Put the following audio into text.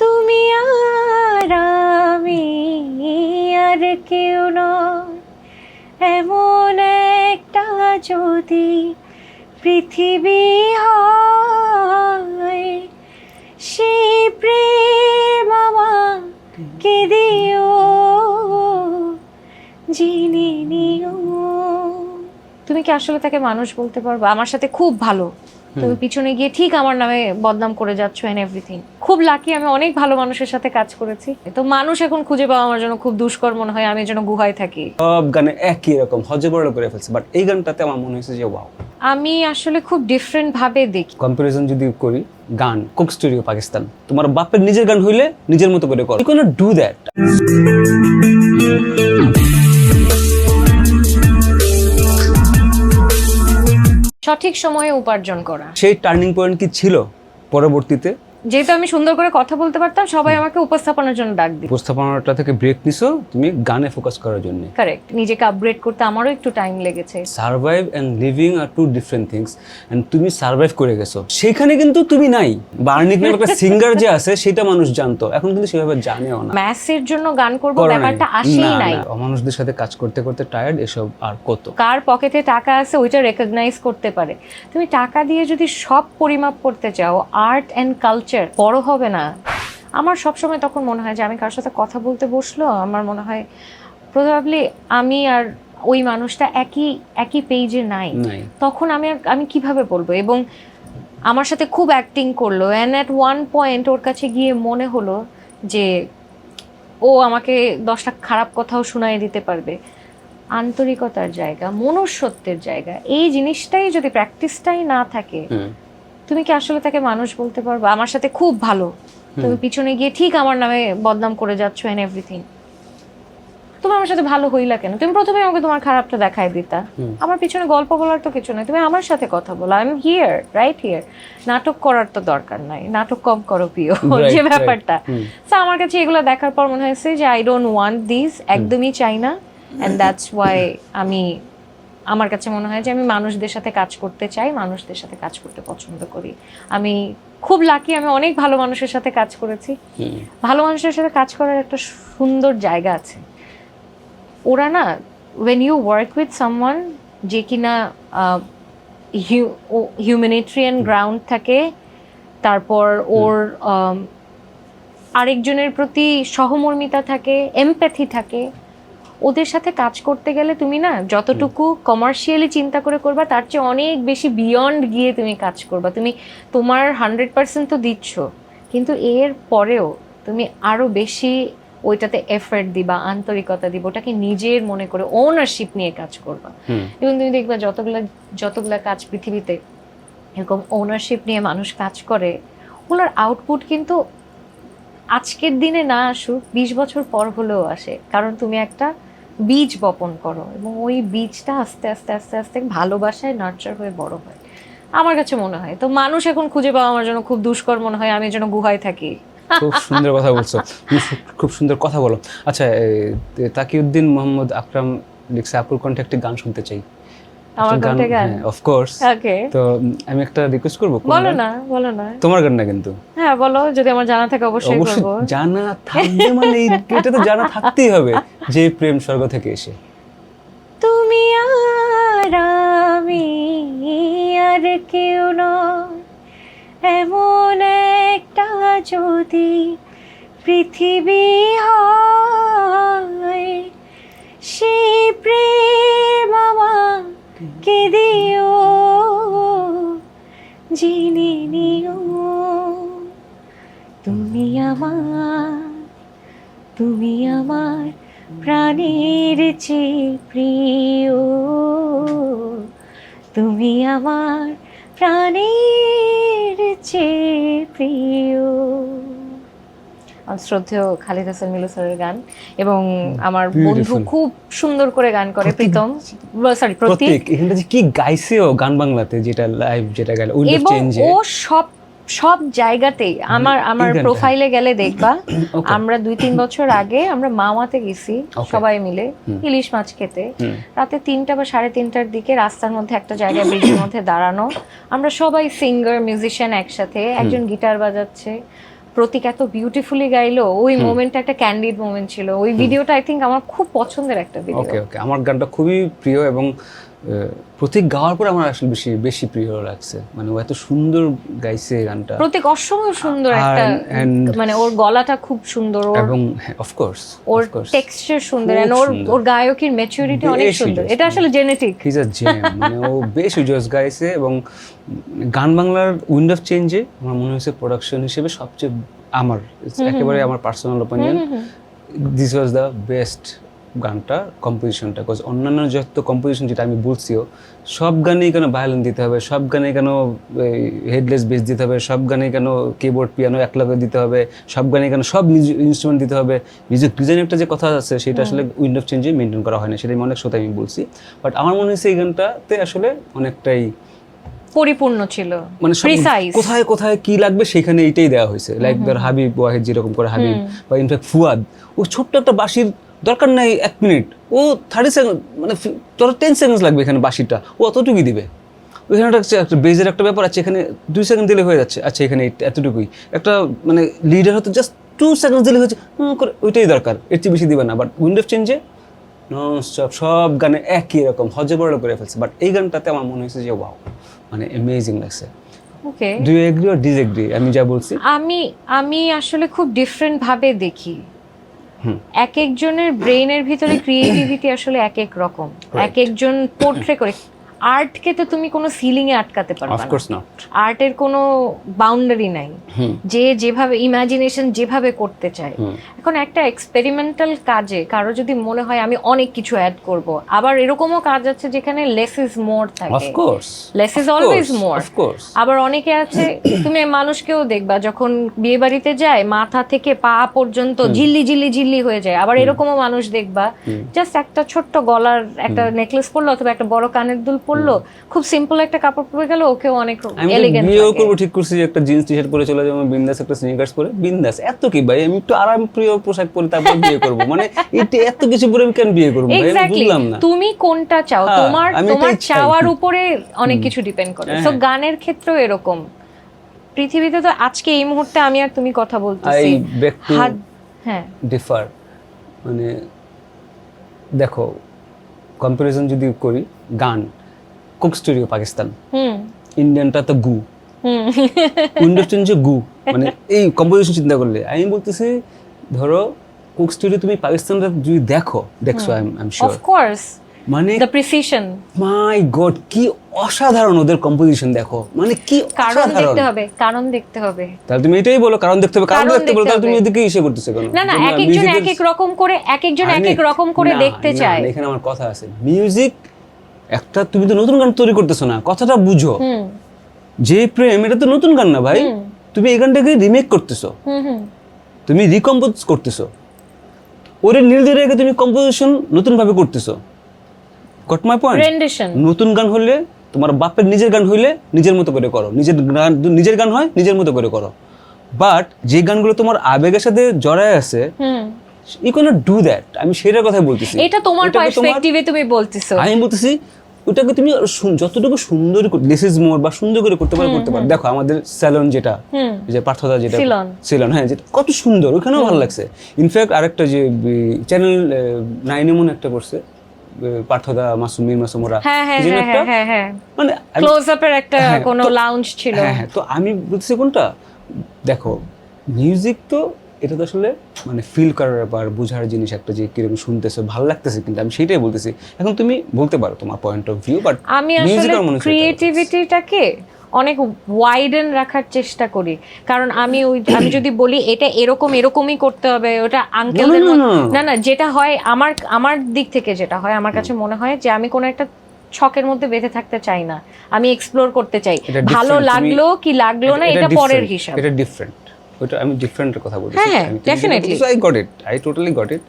তুমি আর আমি আর কেউ নয়। এমন একটা যদি পৃথিবী হয় সেই প্রেম আমাকে দিও জিনি নিও। তুমি কি আসলে তাকে মানুষ বলতে পারবে? আমার সাথে খুব ভালো। তুমি পিছনে গিয়ে ঠিক আমার নামে বদনাম করে যাচ্ছ এন্ড এভরিথিং খুব লাকি আমি অনেক ভালো মানুষের সাথে কাজ করেছি। তো মানুষ এখন খুঁজে পাওয়া আমার জন্য খুব দুষ্কর মনে হয় আমি যেন গুহায় থাকি। সব গানে একই রকম হজে বড় করে ফেলছে বাট এই গানটাতে আমার মনে হয়েছে যে ওয়াও আমি আসলে খুব ডিফারেন্ট ভাবে দেখি। কম্পারিজন যদি করি গান কোক স্টুডিও পাকিস্তান তোমার বাপের নিজের গান হইলে নিজের মতো করে করো। ইউ ডু দ্যাট সঠিক সময়ে উপার্জন করা। সেই টার্নিং পয়েন্ট কি ছিল পরবর্তীতে? যেহেতু আমি সুন্দর করে কথা বলতে পারতাম সবাই আমাকে উপস্থাপনার জন্য ডাক দিত। উপস্থাপনাটা থেকে ব্রেক নিছো তুমি গানে ফোকাস করার জন্য। কারেক্ট নিজেকে আপগ্রেড করতে আমারও একটু টাইম লেগেছে। Survive and living are two different things and তুমি সার্ভাইভ করে গেছো। সেখানে কিন্তু তুমি নাই। বার্নিক নামে একটা সিঙ্গার যে আছে সেটা মানুষ জানতো। এখন কিন্তু সেভাবে জানেও না। ম্যাসের জন্য গান করব করো ব্যাপারটা আসেই নাই। অমানুষদের সাথে কাজ করতে করতে টায়ার্ড এসব আর কত। কার পকেটে টাকা আছে ওইটা রেকগনাইজ করতে পারে। তুমি টাকা দিয়ে যদি সব পরিমাপ করতে চাও আর্ট এন্ড কালচার বড় হবে না। আমার সবসময় তখন মনে হয় যে আমি কার সাথে কথা বলতে বসল আমার মনে হয় প্রবাবলি আমি আর ওই মানুষটা একই একই পেজে নাই। তখন আমি আর- আমি কীভাবে বলব? এবং আমার সাথে খুব অ্যাক্টিং করল। অ্যান্ড অ্যাট ওয়ান পয়েন্ট ওর কাছে গিয়ে মনে হলো যে ও আমাকে দশটা খারাপ কথাও শোনায় দিতে পারবে। আন্তরিকতার জায়গা মনুষ্যত্বের জায়গা এই জিনিসটাই যদি প্র্যাকটিসটাই না থাকে। তুমি কি আসলে তাকে মানুষ বলতে পারবে? আমার সাথে খুব ভালো। তুমি পিছনে গিয়ে ঠিক আমার নামে বদনাম করে যাচ্ছ এন্ড এভরিথিং তুমি আমার সাথে ভালো হইলা কেন? তুমি প্রথমে আমাকে তোমার খারাপটা দেখায় দিতা। আমার পিছনে গল্প বলার তো কিছু নেই। তুমি আমার সাথে কথা বলো। I am here right here নাটক করার তো দরকার নাই। নাটক কম করো প্রিয় যে ব্যাপারটা। সো আমার কাছে এগুলো দেখার পর মনে হয়েছে যে আই ডোন্ট ওয়ান্ট দিস একদমই চাই না। অ্যান্ড দ্যাটস ওয়াই আমি আমার কাছে মনে হয় যে আমি মানুষদের সাথে কাজ করতে চাই মানুষদের সাথে কাজ করতে পছন্দ করি। আমি খুব লাকি আমি অনেক ভালো মানুষের সাথে কাজ করেছি। ভালো মানুষের সাথে কাজ করার একটা সুন্দর জায়গা আছে। ওরা না when you work with someone যে কিনা হিউম্যানিট্রিয়ান গ্রাউন্ড থাকে তারপর ওর আরেকজনের প্রতি সহমর্মিতা থাকে এমপ্যাথি থাকে ওদের সাথে কাজ করতে গেলে তুমি না যতটুকু কমার্শিয়ালি চিন্তা করে করবা তার চেয়ে অনেক বেশি বিয়ন্ড গিয়ে তুমি কাজ করবা। তুমি তোমার হান্ড্রেড পার্সেন্ট তো দিচ্ছ কিন্তু এর পরেও তুমি আরও বেশি ওইটাতে এফর্ট দিবা আন্তরিকতা দিবা ওটাকে নিজের মনে করে ওনারশিপ নিয়ে কাজ করবা। এবং তুমি দেখবা যতগুলা যতগুলা কাজ পৃথিবীতে এরকম ওনারশিপ নিয়ে মানুষ কাজ করে ওগুলোর আউটপুট কিন্তু আজকের দিনে না আসুক বিশ বছর পর হলেও আসে। কারণ তুমি একটা বীজ বপন করো এবং ওই বীজটা আস্তে আস্তে আস্তে আস্তে ভালোবাসায় নার্চার হয়ে বড় হয়। আমার কাছে মনে হয়, তো মানুষ এখন খুঁজে পাওয়া আমার জন্য খুব দুষ্কর মনে হয়, আমি যেন গুহায় থাকি। খুব সুন্দর কথা বলছো। খুব সুন্দর কথা বলো। আচ্ছা তাকিউদ্দিন মোহাম্মদ আকরাম লিখছে আপুর কণ্ঠে একটি গান শুনতে চাই। আমার কণ্ঠে গান অফকোর্স ওকে তো আমি একটা রিকোয়েস্ট করব বলো না বলো না। তোমার গান না কিন্তু। হ্যাঁ বলো যদি আমার জানা থাকে অবশ্যই অবশ্যই জানা থাকবে মানে এটা তো জানা থাকতেই হবে যে প্রেম স্বর্গ থেকে এসে। তুমি আর আমি আর কেউ নয়। এমন একটা যদি পৃথিবী হয় সেই প্রেম আমাকে দিও জিনি নিও। তুমি আমার তুমি আমার প্রাণের চেয়ে প্রিয়। তুমি আমার প্রাণের চেয়ে প্রিয়। শ্রদ্ধেয় খালিদ হাসান মিলু স্যারের গান এবং আমার বন্ধু খুব সুন্দর করে গান করে প্রীতম। সরি প্রতীক। এখানটা যে কি গাইছে ও গান বাংলাতে যেটা লাইভ যেটা গেল এবং ও সব সব জায়গাতেই আমার আমার প্রোফাইলে গেলে দেখবা আমরা দুই তিন বছর আগে আমরা মাওয়াতে গেছি সবাই মিলে ইলিশ মাছ খেতে। রাতে তিনটা বা সাড়ে তিনটার দিকে রাস্তার মধ্যে একটা জায়গায় ব্রিজের মধ্যে দাঁড়ানো। আমরা সবাই সিঙ্গার মিউজিশিয়ান একসাথে একজন গিটার বাজাচ্ছে প্রতীক এত বিউটিফুলি গাইলো ওই মোমেন্টটা একটা ক্যান্ডিড মোমেন্ট ছিল। ওই ভিডিওটা আই থিঙ্ক আমার খুব পছন্দের একটা ভিডিও ওকে ওকে আমার গানটা খুবই প্রিয় এবং প্রতীক গাওয়ার পর আমার আসলে বেশি বেশি প্রিয় লাগছে। মানে ও এত সুন্দর গাইছে গানটা। প্রতীক অসম্ভব সুন্দর একটা মানে ওর গলাটা খুব সুন্দর এবং অফকোর্স ওর টেক্সচার সুন্দর and ওর ওর গায়কের ম্যাচুরিটি অনেক সুন্দর। এটা আসলে জেনেটিক হিজ আ জেম মানে ও বেশ জোস গাইছে এবং গান বাংলার উইন্ড অফ চেঞ্জে আমার মনে হয়েছে প্রোডাকশন হিসেবে সবচেয়ে আমার একেবারে আমার personal opinion this was the best গানটা কম্পোজিশনটা বিকজ অন্যান্য যত কম্পোজিশন যেটা আমি বলছিও সব গানেই কেন ভায়োলিন দিতে হবে সব গানে কেন হেডলেস বেস দিতে হবে সব গানে কেন কিবোর্ড পিয়ানো এক লগে দিতে হবে সব গানে কেন সব ইনস্ট্রুমেন্ট দিতে হবে। মিউজিক ডিজাইন একটা যে কথা আছে সেটা আসলে উইন্ড অফ চেঞ্জে মেনটেন করা হয় না সেটা আমি অনেক সময় আমি বলছি। বাট আমার মনে হয়েছে এই গানটাতে আসলে অনেকটাই পরিপূর্ণ ছিল মানে কোথায় কোথায় কি লাগবে সেখানে এইটাই দেওয়া হয়েছে। লাইক ধর হাবিব ওয়াহিদ যেরকম করে হাবিব বা ইনফ্যাক্ট ফুয়াদ ও ছোট্ট একটা বাঁশির দরকার নাই এক মিনিট। ও থার্টি সেকেন্ড মানে তোর টেন সেকেন্ডস লাগবে এখানে বাসিটা ও অতটুকুই দিবে। ওইখানে একটা বেজের একটা ব্যাপার আছে এখানে দুই সেকেন্ড দিলে হয়ে যাচ্ছে। আচ্ছা এখানে এতটুকুই। একটা মানে লিডার হয়তো জাস্ট টু সেকেন্ড দিলে হয়েছে করে ওইটাই দরকার। এর চেয়ে বেশি দিবে না। বাট উইন্ডো চেঞ্জে নন স্টপ সব গানে একই রকম হজে বড় করে ফেলছে। বাট এই গানটাতে আমার মনে হয়েছে যে ওয়াও মানে অ্যামেজিং লাগছে। Okay do agree or disagree আমি যা বলছি। আমি আমি আসলে খুব ডিফারেন্ট ভাবে দেখি। এক একজনের ব্রেইনের ভিতরে ক্রিয়েটিভিটি আসলে এক এক রকম। এক একজন পোর্ট্রে করে। আর্টকে তো তুমি কোনো সিলিং এ আটকাতে পারবে না অফকোর্স নট আর্টের কোনো বাউন্ডারি নাই। যে যেভাবে ইমাজিনেশন যেভাবে করতে চায়। এখন একটা এক্সপেরিমেন্টাল কাজে কারও যদি মনে হয় আমি অনেক কিছু অ্যাড করব আবার এরকমও কাজ আছে যেখানে লেস ইজ মোর থাকে। Of course less is always more of course আবার অনেকে আছে তুমি মানুষকেও দেখবা যখন বিয়ে বাড়িতে যায় মাথা থেকে পা পর্যন্ত ঝিল্লি ঝিল্লি ঝিল্লি হয়ে যায়। আবার এরকমও মানুষ দেখবা জাস্ট একটা ছোট্ট গলার একটা নেকলেস পরলো অথবা একটা বড় কানের দুল পরলো খুব সিম্পল একটা কাপড় পরে গেল ওকেও অনেক আমি এলিগেন্ট বিয়েও করব ঠিক করছি একটা জিন্স টি শার্ট পরে চলে যাব বিন্দাস একটা স্নিকার্স পরে। বিন্দাস এত কি ভাই? আমি একটু আরাম প্রিয় পোশাক পরে তারপর বিয়ে করব। মানে এটা এত কিছু পরে আমি কেন বিয়ে করব ভাই? বুঝলাম না। তুমি কোনটা চাও? হ্যাঁ, তোমার তোমার চাওয়ার উপরে অনেক কিছু ডিপেন্ড করে। সো হ্যাঁ। গানের ক্ষেত্রেও এরকম। পৃথিবীতে তো আজকে এই মুহূর্তে আমি আর তুমি কথা বলতেছি। হ্যাঁ। ডিফার মানে দেখো কম্পারিজন যদি করি গান। কুক স্টুডিও পাকিস্তান ইন্ডিয়ানটা তো গু। চেঞ্জে গু। মানে এই কম্পোজিশন চিন্তা করলে। আমি বলতেছি ধরো কুক স্টুডিও তুমি পাকিস্তানটা যদি দেখো দেখছ আই এম অফ কোর্স মানে দ্য প্রিসিশন মাই গড কি অসাধারণ ওদের কম্পোজিশন দেখো। মানে কি কারণ দেখতে হবে কারণ দেখতে হবে। তাহলে তুমি এটাই বলো কারণ দেখতে হবে। কারণ দেখতে বলো তাহলে তুমি। এদিকে ইসে করতেছো কেন? না না এক একজন এক এক রকম করে এক একজন এক এক রকম করে দেখতে চায়। এখানে আমার কথা আছে। মিউজিক একটা তুমি তো নতুন গান তৈরি করতেছো না কথাটা বুঝো। যে প্রেম এটা তো নতুন গান না ভাই। তুমি এই গানটাকে রিমেক করতেছো। তুমি রিকম্পোজ করতেছো। ওরে নীল দিয়ে রেখে তুমি কম্পোজিশন নতুন ভাবে করতেছো গট মাই পয়েন্ট নতুন গান হলে তোমার বাপের নিজের গান হইলে নিজের মতো করে করো। নিজের গান নিজের গান হয় নিজের মতো করে করো। বাট যে গানগুলো তোমার আবেগের সাথে জড়ায় আছে ইউ ক্যানট ডু দ্যাট আমি সেটার কথাই বলতেছি। এটা তোমার পার্সপেক্টিভে তুমি বলতেছো। আমি বলতেছি ওটাকে তুমি যতটুকু সুন্দর লেস ইজ মোর বা সুন্দর করে করতে পারো করতে পারো। দেখো আমাদের স্যালন যেটা যে পার্থদা যেটা সিলন। হ্যাঁ যেটা কত সুন্দর ওখানেও ভালো লাগছে। ইনফ্যাক্ট আরেকটা যে চ্যানেল নাইন এমন একটা করছে পার্থদা মাসুম মীর মাসুম ওরা। হ্যাঁ হ্যাঁ হ্যাঁ মানে ক্লোজ আপের একটা কোনো লাউঞ্জ ছিল। হ্যাঁ হ্যাঁ তো আমি বলতেছি কোনটা? দেখো মিউজিক তো এটা তো আসলে মানে ফিল করার ব্যাপার বোঝার জিনিস একটা যে কীরকম শুনতেছে ভালো লাগতেছে কিন্তু আমি সেটাই বলতেছি। এখন তুমি বলতে পারো তোমার পয়েন্ট অফ ভিউ বাট আমি আসলে ক্রিয়েটিভিটিটাকে অনেক ওয়াইডেন রাখার চেষ্টা করি। কারণ আমি ওই আমি যদি বলি এটা এরকম এরকমই করতে হবে ওটা আঙ্কেলদের না, না, যেটা হয় আমার আমার দিক থেকে যেটা হয় আমার কাছে মনে হয় যে আমি কোনো একটা ছকের মধ্যে বেঁধে থাকতে চাই না। আমি এক্সপ্লোর করতে চাই। ভালো লাগল কি লাগল না এটা পরের হিসাব। এটা ডিফারেন্ট ওটা আমি ডিফারেন্টের কথা বলছি। হ্যাঁ, definitely so I got it I totally got it